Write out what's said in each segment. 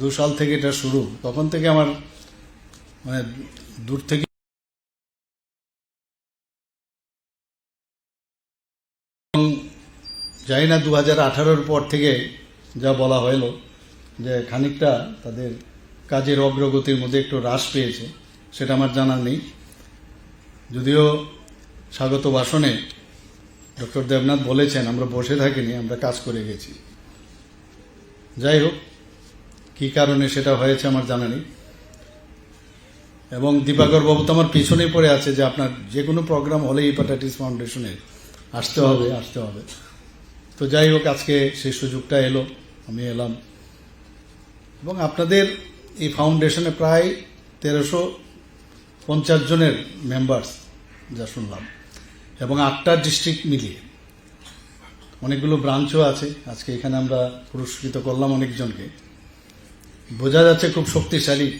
দু সাল থেকে এটা শুরু। তখন থেকে আমার মানে দূর থেকে জানি না দু হাজার আঠারোর পর থেকে যা বলা হলো যে খানিকটা তাদের কাজের অগ্রগতির মধ্যে একটু হ্রাস পেয়েছে, সেটা আমার জানা নেই। যদিও স্বাগত ভাষণে ডক্টর দেবনাথ বলেছেন, আমরা বসে থাকিনি, আমরা কাজ করে গেছি। যাই হোক কী কারণে সেটা হয়েছে আমার জানা নেই। এবং দীপাকর বাবু তো আমার পিছনেই পড়ে আছে যে আপনার যে কোনো প্রোগ্রাম হলে হেপাটাইটিস ফাউন্ডেশনের আসতে হবে আসতে হবে। তো যাই হোক, আজকে সেই সুযোগটা এলো, আমি এলাম। এবং আপনাদের এই ফাউন্ডেশনে প্রায় তেরোশো পঞ্চাশ জনের মেম্বার্স যা শুনলাম, এবং আটটা ডিস্ট্রিক্ট মিলিয়ে অনেকগুলো ব্রাঞ্চও আছে। আজকে এখানে আমরা পুরস্কৃত করলাম অনেকজনকে। বোঝা যাচ্ছে খুব শক্তিশালী।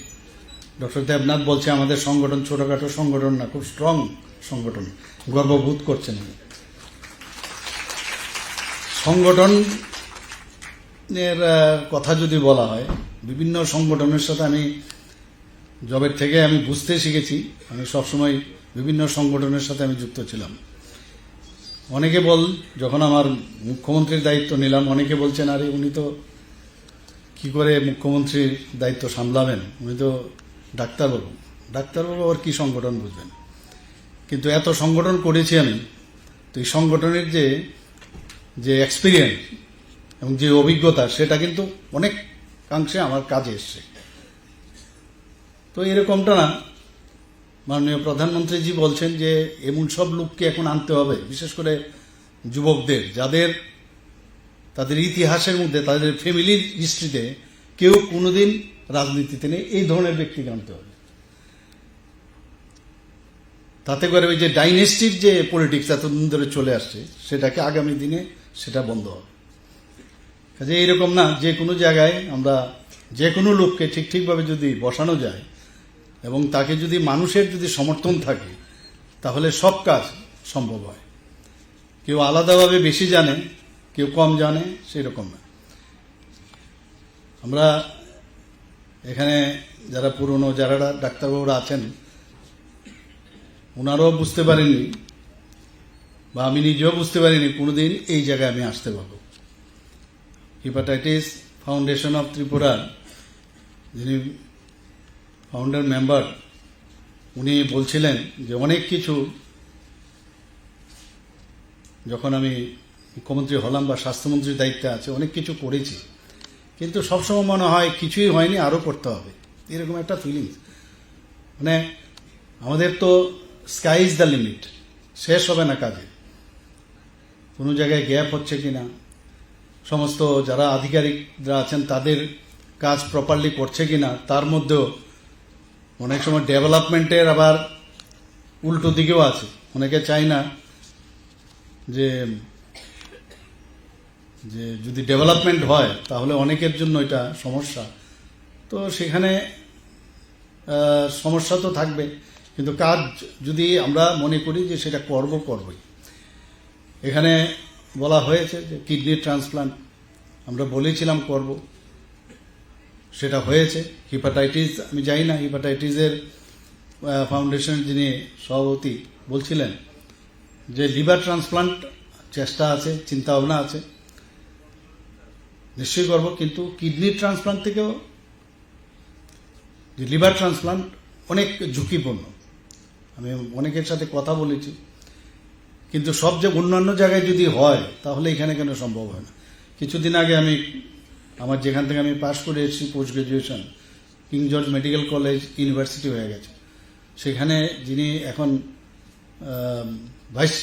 ডক্টর দেবনাথ বলছে, আমাদের সংগঠন ছোটখাটো সংগঠন না, খুব স্ট্রং সংগঠন। গর্ববোধ করছেন। সংগঠনের কথা যদি বলা হয়, বিভিন্ন সংগঠনের সাথে আমি, জবের থেকে আমি বুঝতে শিখেছি। আমি সবসময় বিভিন্ন সংগঠনের সাথে আমি যুক্ত ছিলাম। অনেকে বল, যখন আমার মুখ্যমন্ত্রীর দায়িত্ব নিলাম, অনেকে বলছেন, আরে, উনি তো কি করে মুখ্যমন্ত্রীর দায়িত্ব সামলাবেন? উনি তো ডাক্তারবাবু। ডাক্তারবাবু আবার কি সংগঠন বুঝবেন? কিন্তু এত সংগঠন করেছি আমি, তো এই সংগঠনের যে যে এক্সপিরিয়েন্স এবং যে অভিজ্ঞতা, সেটা কিন্তু অনেকাংশে আমার কাজে এসছে। তো এরকমটা না, মাননীয় প্রধানমন্ত্রীজি বলছেন যে, এমন সব লোককে এখন আনতে হবে, বিশেষ করে যুবকদের, যাদের তাদের ইতিহাসের মধ্যে, তাদের ফ্যামিলির হিস্ট্রিতে কেউ কোনোদিন রাজনীতিতে নেই। এই ধরনের ব্যক্তিকে আনতে হবে। তাতে করে ওই যে ডাইনেস্টির যে পলিটিক্স এতদিন ধরে চলে আসছে, সেটাকে আগামী দিনে সেটা বন্ধ হবে। কাজে এইরকম না, যে কোনো জায়গায় আমরা যে কোনো লোককে ঠিক ঠিকভাবে যদি বসানো যায় এবং তাকে যদি মানুষের যদি সমর্থন থাকে, তাহলে সব কাজ সম্ভব হয়। কেউ আলাদাভাবে বেশি জানে কেউ কম জানে সেই রকম না। আমরা এখানে যারা পুরনো, যারা ডাক্তারবাবুরা আছেন ওনারাও বুঝতে পারেননি, বা আমি নিজেও বুঝতে পারিনি, কোনোদিন এই জায়গায় আমি আসতে পারব। হিপাটাইটিস ফাউন্ডেশন অফ ত্রিপুরার যিনি ফাউন্ডার মেম্বার উনি বলছিলেন যে অনেক কিছু যখন আমি মুখ্যমন্ত্রী হলাম বা স্বাস্থ্যমন্ত্রীর দায়িত্বে আছে, অনেক কিছু করেছি। কিন্তু সবসময় মনে হয় কিছুই হয়নি, আরও করতে হবে। এরকম একটা ফিলিংস মানে আমাদের তো স্কাই ইজ দ্য লিমিট শেষ হবে না কাজে। কোনো জায়গায় গ্যাপ হচ্ছে কি না সমস্ত যারা আধিকারিকরা আছেন, তাদের কাজ প্রপারলি করছে কি না তার মধ্যেও অনেক সময় ডেভেলপমেন্টের আবার উল্টো দিকেও আছে। অনেকে চায় না যে যে যদি ডেভেলপমেন্ট হয়, তাহলে অনেকের জন্য এটা সমস্যা। তো সেখানে সমস্যা তো থাকবে, কিন্তু কাজ যদি আমরা মনে করি যে সেটা করব করবই। এখানে বলা হয়েছে যে কিডনি ট্রান্সপ্লান্ট, আমরা বলেছিলাম করব। সেটা হয়েছে হিপাটাইটিস আমি জানি না হিপাটাইটিসের ফাউন্ডেশন যিনি সভাপতি বলছিলেন যে লিভার ট্রান্সপ্লান্ট চেষ্টা আছে চিন্তা ভাবনা আছে। নিশ্চয়ই করব, কিন্তু কিডনি ট্রান্সপ্লান্ট থেকেও, যে লিভার ট্রান্সপ্লান্ট অনেক ঝুঁকিপূর্ণ। আমি অনেকের সাথে কথা বলেছি, কিন্তু সব যে অন্যান্য জায়গায় যদি হয়, তাহলে এখানে কেন সম্ভব হয় না? কিছুদিন আগে আমি, আমার যেখান থেকে আমি পাশ করে এসেছি, post graduation, king George medical college, university হয়ে গেছে। সেখানে যিনি এখন ভাইস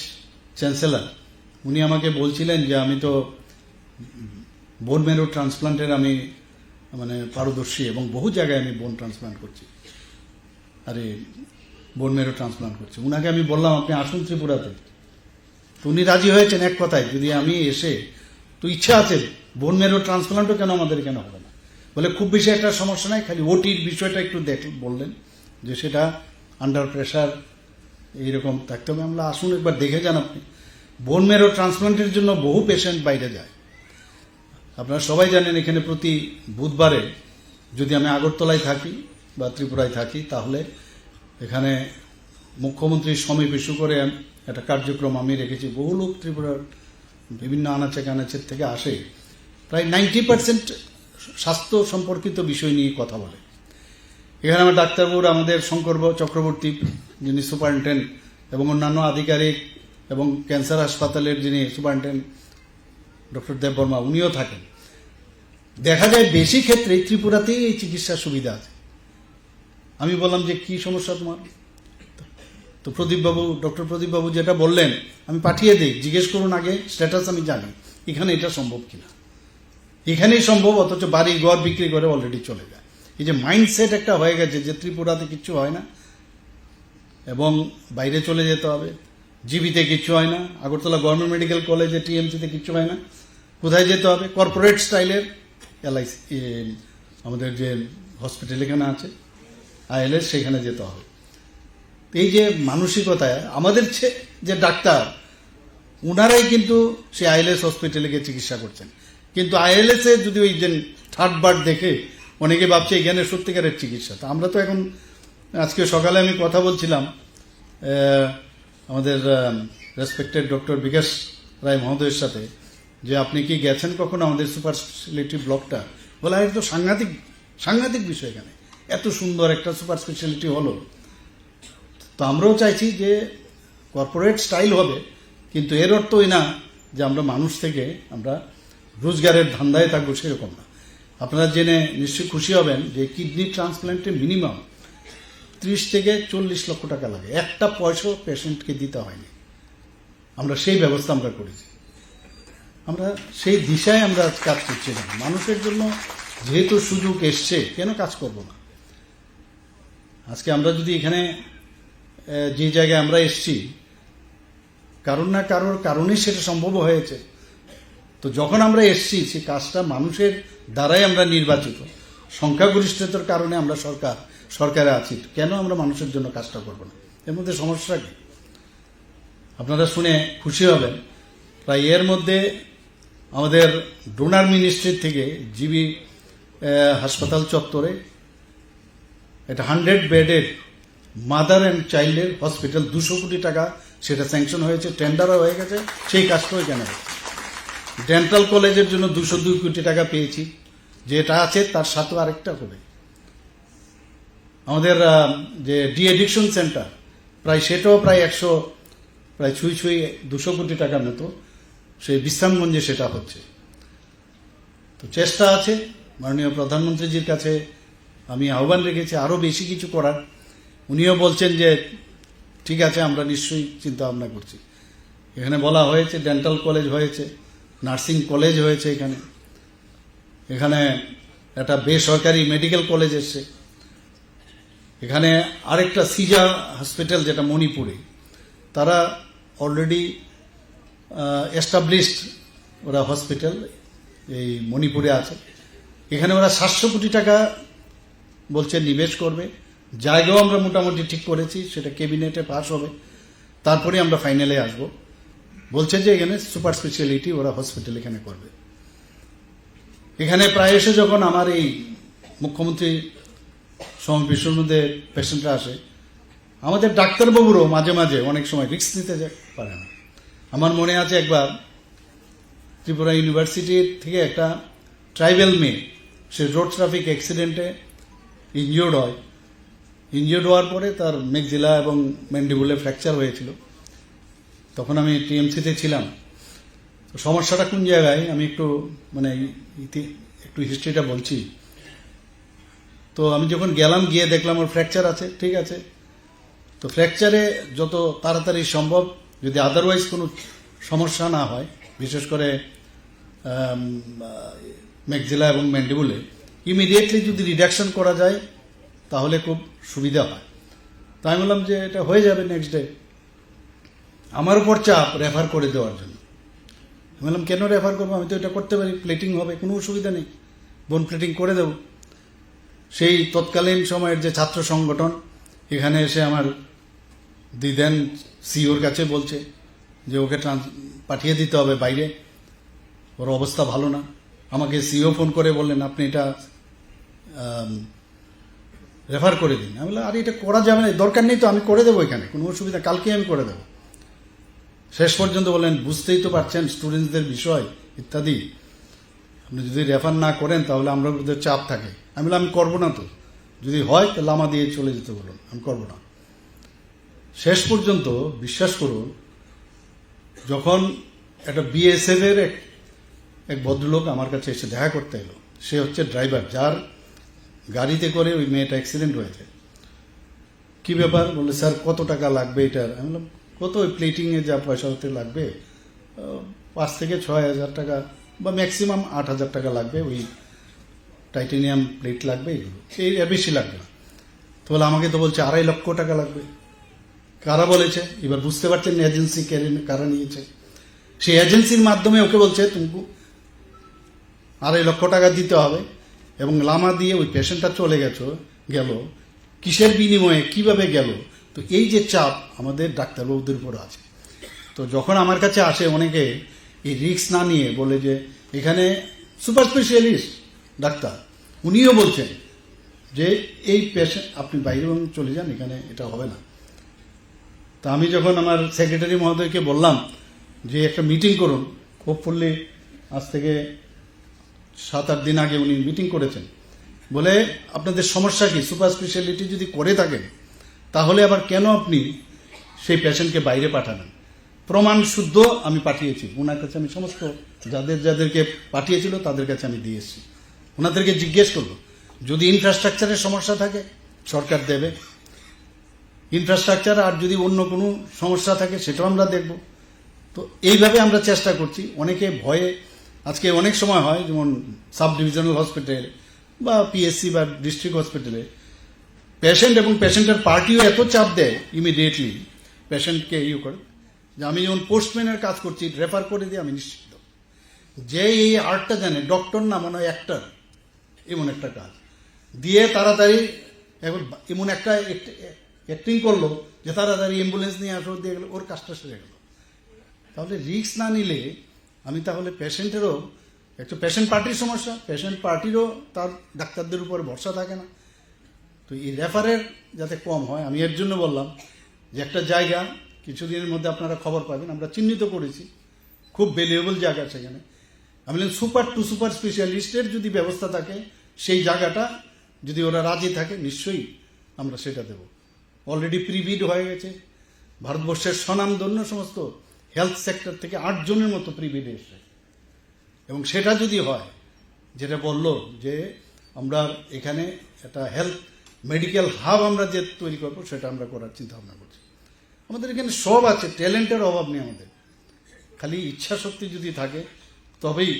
চ্যান্সেলর, উনি আমাকে বলছিলেন যে আমি তো বোন মেরো ট্রান্সপ্লান্টের আমি মানে পারদর্শী এবং বহু জায়গায় আমি বোন ট্রান্সপ্লান্ট করছি। আরে বোন মেরো ট্রান্সপ্লান্ট করছি। উনাকে আমি বললাম, আপনি আসুন ত্রিপুরাতে। তো উনি রাজি হয়েছেন এক কথায়, যদি আমি এসে, তো ইচ্ছা আছে বোন মেরো ট্রান্সপ্লান্টও কেন আমাদের কেন হবে না? বলে, খুব বেশি একটা সমস্যা নাই, খালি ওটির বিষয়টা একটু দেখ বললেন যে, সেটা আন্ডার প্রেশার এইরকম থাকতে হবে। আমরা আসুন একবার দেখে যান আপনি। বোন মেরো ট্রান্সপ্লান্টের জন্য বহু পেশেন্ট বাইরে যায়। আপনারা সবাই জানেন এখানে প্রতি বুধবারে যদি আমি আগরতলায় থাকি বা ত্রিপুরায় থাকি, তাহলে এখানে মুখ্যমন্ত্রীর সমীপ ইস্যু করে একটা কার্যক্রম আমি রেখেছি। বহু লোক ত্রিপুরার বিভিন্ন আনাচে কানাচের থেকে আসে। প্রায় নাইনটি পার্সেন্ট স্বাস্থ্য সম্পর্কিত বিষয় নিয়ে কথা বলে। এখানে আমার ডাক্তারবাবুর, আমাদের শঙ্কর চক্রবর্তী যিনি সুপারিনটেন্ডেন্ট এবং অন্যান্য আধিকারিক এবং ক্যান্সার হাসপাতালের যিনি সুপারিনটেন্ডেন্ট ডক্টর দেববর্মা, উনিও থাকেন। দেখা যায় বেশি ক্ষেত্রে ত্রিপুরাতেই এই চিকিৎসার সুবিধা আছে। আমি বললাম যে, কি সমস্যা তোমার? তো প্রদীপবাবু, ডক্টর প্রদীপবাবু যেটা বললেন, আমি পাঠিয়ে দিই। জিজ্ঞেস করুন আগে, স্ট্যাটাস আমি জানি। এখানে এটা সম্ভব কিনা? এখানেই সম্ভব, অথচ বাড়ি ঘর বিক্রি করে অলরেডি চলে যায়। এই যে মাইন্ডসেট একটা হয়ে গেছে যে, ত্রিপুরাতে কিচ্ছু হয় না। এবং বাইরে চলে যেতে হবে। জিবিতে কিচ্ছু হয় না। আগরতলা গভর্নমেন্ট মেডিকেল কলেজে টিএমসিতে কিচ্ছু হয় না। কোথায় যেতে হবে? কর্পোরেট স্টাইলের এলআইসি আমাদের যে হসপিটাল এখানে আছে, আইএলএস সেখানে যেতে হবে। এই যে মানসিকতায় আমাদের যে ডাক্তার, উনারাই কিন্তু সেই আইএলএস হসপিটালে গিয়ে চিকিৎসা করছেন। কিন্তু আইএলএস এ যদি ওই যে থার্ড বার দেখে, অনেকে ভাবছে এখানে সত্যিকারের চিকিৎসা। তো আমরা তো এখন, আজকে সকালে আমি কথা বলছিলাম আমাদের রেসপেক্টেড ডক্টর বিকাশ রায় মহোদয়ের সাথে। যে আপনি কি গেছেন কখনো আমাদের সুপার স্পেশালিটি ব্লকটা? বলে, আর তো সাংঘাতিক সাংঘাতিক বিষয় এখানে। এত সুন্দর একটা সুপার স্পেশালিটি হলো। তো আমরাও চাইছি যে কর্পোরেট স্টাইল হবে, কিন্তু এর অর্থই না যে আমরা মানুষ থেকে আমরা রোজগারের ধান্দায় থাকব সেরকম না। আপনারা জেনে নিশ্চয়ই খুশি হবেন যে কিডনি ট্রান্সপ্ল্যান্টে মিনিমাম ত্রিশ থেকে চল্লিশ লক্ষ টাকা লাগে। একটা পয়সাও পেশেন্টকে দিতে হয়নি। আমরা সেই ব্যবস্থা আমরা করেছি। আমরা সেই দিশায় আমরা কাজ করছি না। মানুষের জন্য যেহেতু সুযোগ এসছে, কেন কাজ করব না? আজকে আমরা যদি এখানে যে জায়গায় আমরা এসছি, কারণ না কারোর কারণেই সেটা সম্ভব হয়েছে। তো যখন আমরা এসছি সেই কাজটা মানুষের দ্বারাই আমরা নির্বাচিত। সংখ্যাগরিষ্ঠতার কারণে আমরা সরকার, সরকারে আছি। কেন আমরা মানুষের জন্য কাজটা করব না? এর মধ্যে সমস্যা কি? আপনারা শুনে খুশি হবেন। প্রায় এর মধ্যে আমাদের ডোনার মিনিস্ট্রির থেকে জিবি হাসপাতাল চত্বরে এটা হান্ড্রেড বেডের মাদার অ্যান্ড চাইল্ডের হসপিটাল দুশো কোটি টাকা সেটা স্যাংশন হয়েছে, টেন্ডারও হয়ে গেছে, সেই কাজটাও এখানে ডেন্টাল কলেজের জন্য দুশো দুই কোটি টাকা পেয়েছি, যেটা আছে তার সাথে আরেকটা হবে আমাদের যে ডি এডিকশন সেন্টার, প্রায় সেটাও প্রায় একশো, প্রায় ছুঁই ছুঁই দুশো কোটি টাকার মতো সেই বিশ্রামগঞ্জে সেটা হচ্ছে। তো চেষ্টা আছে, মাননীয় প্রধানমন্ত্রীজির কাছে আমি আহ্বান রেখেছি আরও বেশি কিছু করার। উনিও বলছেন যে, ঠিক আছে, আমরা নিশ্চয়ই চিন্তা ভাবনা করছি। এখানে বলা হয়েছে, ডেন্টাল কলেজ হয়েছে, নার্সিং কলেজ হয়েছে এখানে। এখানে একটা বেসরকারি মেডিকেল কলেজ এসছে। এখানে আরেকটা সিজা হসপিটাল যেটা মণিপুরে, তারা অলরেডি এস্টাবলিশড ওরা হসপিটাল এই মণিপুরে আছে। এখানে ওরা সাতশো কোটি টাকা বলছে নিবেশ করবে। জায়গাও আমরা মোটামুটি ঠিক করেছি, সেটা ক্যাবিনেটে পাস হবে। তারপরে আমরা ফাইনালে আসব। বলছে যে এখানে সুপার স্পেশালিটি ওরা হসপিটাল এখানে করবে। এখানে প্রায় এসে যখন আমার এই মুখ্যমন্ত্রী সমাবেশের মধ্যে পেশেন্টরা আসে, আমাদের ডাক্তারবাবুরও মাঝে মাঝে অনেক সময় রিস্ক নিতে পারে না। আমার মনে আছে একবার ত্রিপুরা ইউনিভার্সিটির থেকে একটা ট্রাইবেল মেয়ে, সে রোড ট্রাফিক অ্যাক্সিডেন্টে ইনজিওর্ড হয়। ইনজিওর্ড হওয়ার পরে তার মেঘজিলা এবং ম্যান্ডিবুলে ফ্র্যাকচার হয়েছিল। তখন আমি টিএমসিতে ছিলাম। সমস্যাটা কোন জায়গায়, আমি একটু মানে একটু হিস্ট্রিটা বলছি। তো আমি যখন গেলাম, গিয়ে দেখলাম ওর ফ্র্যাকচার আছে, ঠিক আছে। তো ফ্র্যাকচারে যত তাড়াতাড়ি সম্ভব যদি আদারওয়াইজ কোনো সমস্যা না হয়, বিশেষ করে ম্যাকজিলা এবং ম্যান্ডিবুলে ইমিডিয়েটলি যদি রিডাকশন করা যায়, তাহলে খুব সুবিধা হয়। তো আমি বললাম যে এটা হয়ে যাবে নেক্সট ডে আমার উপর চাপ রেফার করে দেওয়ার জন্য। আমি বললাম, কেন রেফার করব? আমি তো এটা করতে পারি। প্লেটিং হবে, কোনো অসুবিধা নেই। বোন প্লেটিং করে দেবো। সেই তৎকালীন সময়ের যে ছাত্র সংগঠন, এখানে এসে আমার দিদেন সিওর কাছে বলছে যে ওকে ট্রান্স পাঠিয়ে দিতে হবে বাইরে। ওর অবস্থা ভালো না। আমাকে সিও ফোন করে বললেন, আপনি এটা রেফার করে দিন। আমি বললাম, আরে, এটা করা যাবে না, দরকার নেই তো, আমি করে দেবো এখানে। কোনো অসুবিধা, কালকে আমি করে দেবো। শেষ পর্যন্ত বললেন, বুঝতেই তো পারছেন স্টুডেন্টসদের বিষয়, ইত্যাদি। আপনি যদি রেফার না করেন, তাহলে আমরা চাপ থাকে। আমি বললাম, আমি করব না তো। যদি হয়, তাহলে আমা দিয়ে চলে যেতে বলুন। আমি করব না। শেষ পর্যন্ত বিশ্বাস করুন, যখন একটা বিএসএফ এর এক ভদ্রলোক আমার কাছে এসে দেখা করতে এলো, সে হচ্ছে ড্রাইভার, যার গাড়িতে করে ওই মেয়েটা অ্যাক্সিডেন্ট হয়েছে। কি ব্যাপার? বলে স্যার, কত টাকা লাগবে এটার? আমি বললাম, কত ওই প্লেটিংয়ে যা পয়সা হতে লাগবে? পাঁচ থেকে ছয় হাজার টাকা বা ম্যাক্সিমাম আট হাজার টাকা লাগবে, ওই টাইটেনিয়াম প্লেট লাগবে, এগুলো। এই বেশি লাগবে না। তো বলে, আমাকে তো বলছে আড়াই লক্ষ টাকা লাগবে। কারা বলেছে? এবার বুঝতে পারছেন এজেন্সি কারা নিয়েছে। সেই এজেন্সির মাধ্যমে ওকে বলছে তুমি আড়াই লক্ষ টাকা দিতে হবে এবং লামা দিয়ে ওই পেশেন্টটা চলে গেছো, গেল। কিসের বিনিময়ে, কীভাবে গেল? তো এই যে চাপ আমাদের ডাক্তারবাবুদের উপর আছে। তো যখন আমার কাছে আসে অনেকে, এই রিস্ক না নিয়ে বলে যে, এখানে সুপার স্পেশালিস্ট ডাক্তার। উনিও বলছেন যে, এই পেশেন্ট আপনি বাইরে চলে যান, এখানে এটা হবে না। তা আমি যখন আমার সেক্রেটারি মহোদয়কে বললাম যে একটা মিটিং করুন হোপফুল্লি আজ থেকে সাত, আট দিন আগে উনি মিটিং করেছেন। বলে, আপনাদের সমস্যা কি? সুপার স্পেশালিটি যদি করে থাকেন, তাহলে আবার কেন আপনি সেই পেশেন্টকে বাইরে পাঠাবেন? প্রমাণ শুদ্ধ আমি পাঠিয়েছি। ওনার কাছে আমি সমস্ত যাদের, যাদেরকে পাঠিয়েছিল তাদের কাছে আমি দিয়েছি ওনাদেরকে জিজ্ঞেস করব, যদি ইনফ্রাস্ট্রাকচারের সমস্যা থাকে, সরকার দেবে। ইনফ্রাস্ট্রাকচার আর যদি অন্য কোনো সমস্যা থাকে, সেটাও আমরা দেখব। তো এইভাবে আমরা চেষ্টা করছি। অনেকে ভয়ে আজকে অনেক সময় হয়, যেমন সাব ডিভিশনাল হসপিটাল বা পিএসসি বা ডিস্ট্রিক্ট হসপিটালে পেশেন্ট এবং পেশেন্টের পার্টিও এত চাপ দেয় ইমিডিয়েটলি পেশেন্টকে ইয়ে করে, যে আমি যেমন পোস্টম্যানের কাজ করছি রেফার করে দিয়ে আমি নিশ্চিত। যে এই আর্টটা জানে ডক্টর না, মনে হয় অ্যাক্টর এমন একটা কাজ। দিয়ে তাড়াতাড়ি এখন এমন একটা অ্যাক্টিং করল যে তাড়াতাড়ি অ্যাম্বুলেন্স নিয়ে আসো, দিয়ে গেলো, ওর কাজটা সেরে গেল। তাহলে রিস্ক না নিলে আমি তাহলে পেশেন্টেরও একটা পেশেন্ট পার্টির সমস্যা পেশেন্ট পার্টিরও তার ডাক্তারদের উপরে ভরসা থাকে না। তো এই রেফারের যাতে কম হয়, আমি এর জন্য বললাম যে একটা জায়গা, কিছুদিনের মধ্যে আপনারা খবর পাবেন, আমরা চিহ্নিত করেছি, খুব ভ্যালুয়েবল জায়গা সেখানে। আমি বললাম সুপার টু সুপার স্পেশালিস্টের যদি ব্যবস্থা থাকে, সেই জায়গাটা যদি ওরা রাজি থাকে, নিশ্চয়ই আমরা সেটা দেব। অলরেডি প্রিভিড হয়ে গেছে। ভারতবর্ষের স্বনাম স্বনামধন্য সমস্ত হেলথ সেক্টর থেকে আটজনের মতো প্রিভিড এসে এবং সেটা যদি হয়, যেটা বলল যে আমরা এখানে একটা হেলথ মেডিকেল হাব আমরা যে তৈরি করব, সেটা আমরা করার চিন্তা ভাবনা করছি। আমাদের এখানে সব আছে, ট্যালেন্টের অভাব নেই আমাদের। খালি ইচ্ছা শক্তি যদি থাকে, তবেই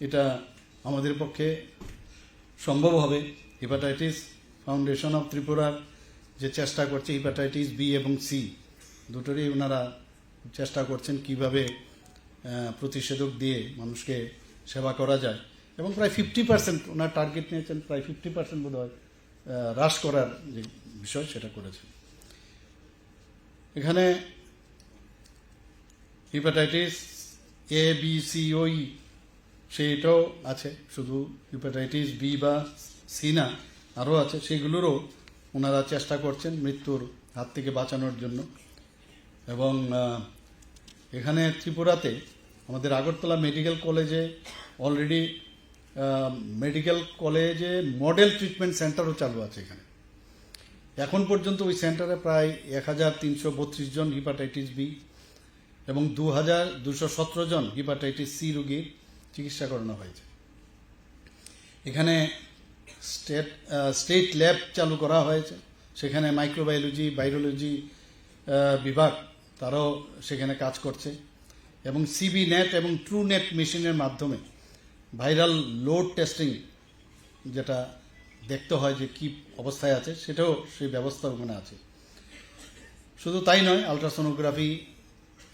এটা আমাদের পক্ষে সম্ভব হবে। হেপাটাইটিস ফাউন্ডেশন অফ ত্রিপুরার যে চেষ্টা করছে হেপাটাইটিস বি এবং সি দুটোরই ওনারা চেষ্টা করছেন কীভাবে প্রতিষেধক দিয়ে মানুষকে সেবা করা যায়। এবং প্রায় ফিফটি পার্সেন্ট ওনার টার্গেট নিয়েছেন, প্রায় ফিফটি পার্সেন্ট বোধ হয় হ্রাস করার যে বিষয় সেটা করেছেন। এখানে হিপাটাইটিস এ বি সি ওই সেইটাও আছে, শুধু হেপাটাইটিস বি বা সি না, আরও আছে, সেগুলোরও ওনারা চেষ্টা করছেন মৃত্যুর হাত থেকে বাঁচানোর জন্য। এবং এখানে ত্রিপুরাতে আমাদের আগরতলা মেডিকেল কলেজে অলরেডি মেডিকেল কলেজে মডেল ট্রিটমেন্ট সেন্টারও চালু আছে এখানে। এখন পর্যন্ত ওই সেন্টারে প্রায় এক হাজার তিনশো বত্রিশ জন হিপাটাইটিস বি এবং দু হাজার দুশো সতেরো জন হিপাটাইটিস সি রোগীর চিকিৎসা করানো হয়েছে। এখানে স্টেট স্টেট ল্যাব চালু করা হয়েছে। সেখানে মাইক্রোবায়োলজি ভাইরোলজি বিভাগ তারাও সেখানে কাজ করছে। এবং সিবি নেট এবং ট্রু নেট মেশিনের মাধ্যমে ভাইরাল লোড টেস্টিং যেটা দেখতে হয় যে কি অবস্থায় আছে, সেটাও সেই ব্যবস্থা ওখানে আছে। শুধু তাই নয়, ultrasonography,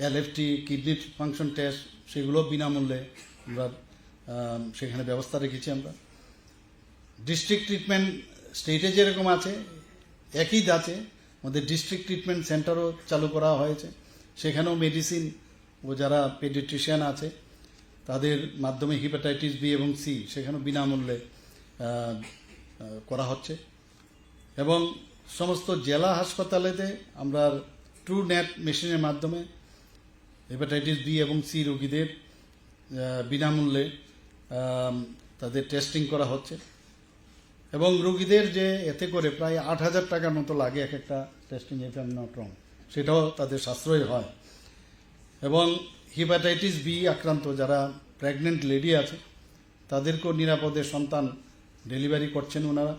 LFT kidney function test, সেগুলো বিনামূল্যে আমরা সেখানে ব্যবস্থা রেখেছি আমরা। ডিস্ট্রিক্ট ট্রিটমেন্ট স্টেটে যেরকম আছে, একই দাঁচে আমাদের ডিস্ট্রিক্ট ট্রিটমেন্ট সেন্টারও চালু করা হয়েছে। সেখানেও মেডিসিন ও যারা পেডিট্রিশিয়ান আছে, তাদের মাধ্যমে হিপাটাইটিস বি এবং সি সেখানেও বিনামূল্যে করা হচ্ছে। এবং সমস্ত জেলা হাসপাতালেতে আমরা ট্রু নেট মেশিনের মাধ্যমে হেপাটাইটিস বি এবং সি রোগীদের বিনামূল্যে তাদের টেস্টিং করা হচ্ছে। এবং রুগীদের যে এতে করে প্রায় আট হাজার টাকার মতো লাগে এক একটা টেস্টিং এফ এম সেটাও তাদের সাশ্রয় হয়। এবং হিপাটাইটিস বি আক্রান্ত যারা প্রেগনেন্ট লেডি আছে, তাদেরকেও নিরাপদে সন্তান ডেলিভারি করছেন ওনারা।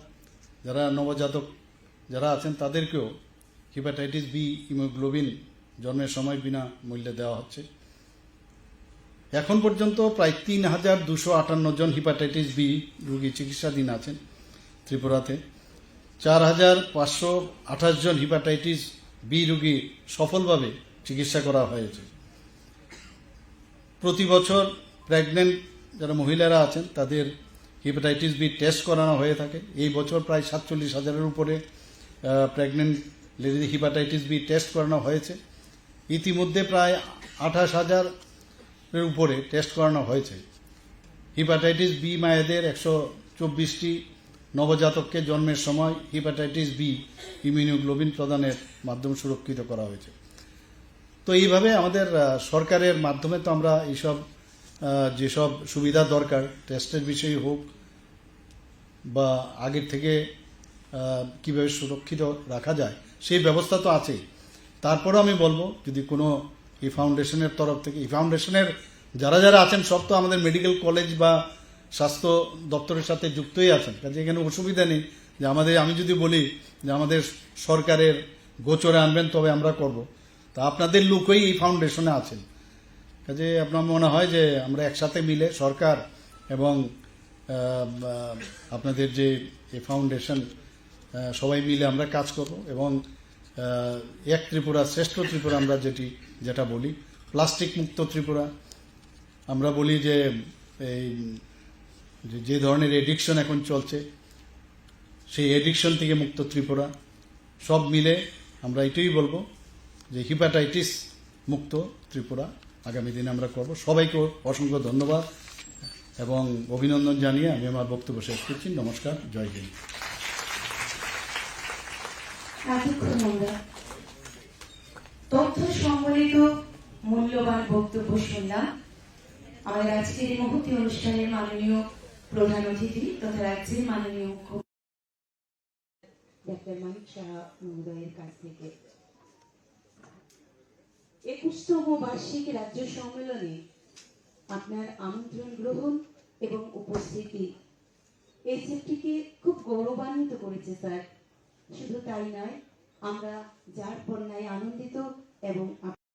যারা নবজাতক যারা আছেন, তাদেরকেও হিপাটাইটিস বি ইমোগ্লোবিন জন্মের সময় বিনা মূল্যে দেওয়া হচ্ছে। এখন পর্যন্ত প্রায় তিন হাজার দুশো আটান্ন জন হিপাটাইটিস বি রোগী চিকিৎসাধীন আছেন। ত্রিপুরাতে। চার হাজার পাঁচশো আঠাশ জন হিপাটাইটিস বি রোগী সফলভাবে চিকিৎসা করা হয়েছে। প্রতি বছর প্রেগনেন্ট যারা মহিলারা আছেন, তাদের হিপাটাইটিস বি টেস্ট করানো হয়ে থাকে। এই বছর প্রায় সাতচল্লিশ হাজারের উপরে প্রেগনেন্ট লেডিদের হিপাটাইটিস বি টেস্ট করানো হয়েছে। ইতিমধ্যে প্রায় আঠাশ হাজারের উপরে টেস্ট করানো হয়েছে। হিপাটাইটিস বি মায়েদের একশো চব্বিশটি নবজাতককে জন্মের সময় হিপাটাইটিস বি ইমিউনোগ্লোবিন প্রদানের মাধ্যমে সুরক্ষিত করা হয়েছে। তো এইভাবে আমাদের সরকারের মাধ্যমে তো আমরা এইসব যেসব সুবিধা দরকার টেস্টের বিষয়ে হোক বা আগের থেকে কীভাবে সুরক্ষিত রাখা যায়, সেই ব্যবস্থা তো আছেই। তারপরেও আমি বলব, যদি কোনো এই ফাউন্ডেশনের তরফ থেকে, এই ফাউন্ডেশনের যারা যারা আছেন, সব তো আমাদের মেডিকেল কলেজ বা স্বাস্থ্য দপ্তরের সাথে যুক্তই আছেন। কাজে এখানে অসুবিধা নেই যে আমাদের আমি যদি বলি যে আমাদের সরকারের গোচরে আনবেন, তবে আমরা করব। তা আপনাদের লোকই এই ফাউন্ডেশনে আছেন। কাজে আপনার মনে হয় যে আমরা একসাথে মিলে সরকার এবং আপনাদের যে ফাউন্ডেশন সবাই মিলে আমরা কাজ করব এবং এক ত্রিপুরা, শ্রেষ্ঠ ত্রিপুরা আমরা যেটি যেটা বলি প্লাস্টিক মুক্ত ত্রিপুরা। আমরা বলি যে এই যে- যে ধরনের এডিকশন এখন চলছে, সেই এডিকশন থেকে মুক্ত ত্রিপুরা, সব মিলে আমরা এটাই বলব যে হিপাটাইটিস মুক্ত ত্রিপুরা আগামী দিনে আমরা করব। সবাইকে অসংখ্য ধন্যবাদ এবং অভিনন্দন জানিয়ে আমি আমার বক্তব্য শেষ করছি। নমস্কার, জয় হিন্দ। তথ্য সম্বলিত মূল্যবান বক্তব্য শুনলাম। আমাদের আজকের এই মুহূর্তে অনুষ্ঠানের মাননীয় প্রধান অতিথি তথা রাজ্যের মাননীয় ডাক্তার মানিক সাহা মহোদয়ের কাছ থেকে। একুশতম বার্ষিক রাজ্য সম্মেলনে আপনার আমন্ত্রণ গ্রহণ এবং উপস্থিতি। এই খুব গৌরবান্বিত করেছে স্যার। শুধু তাই নয়, আমরা যার পণ্যায় আনন্দিত এবং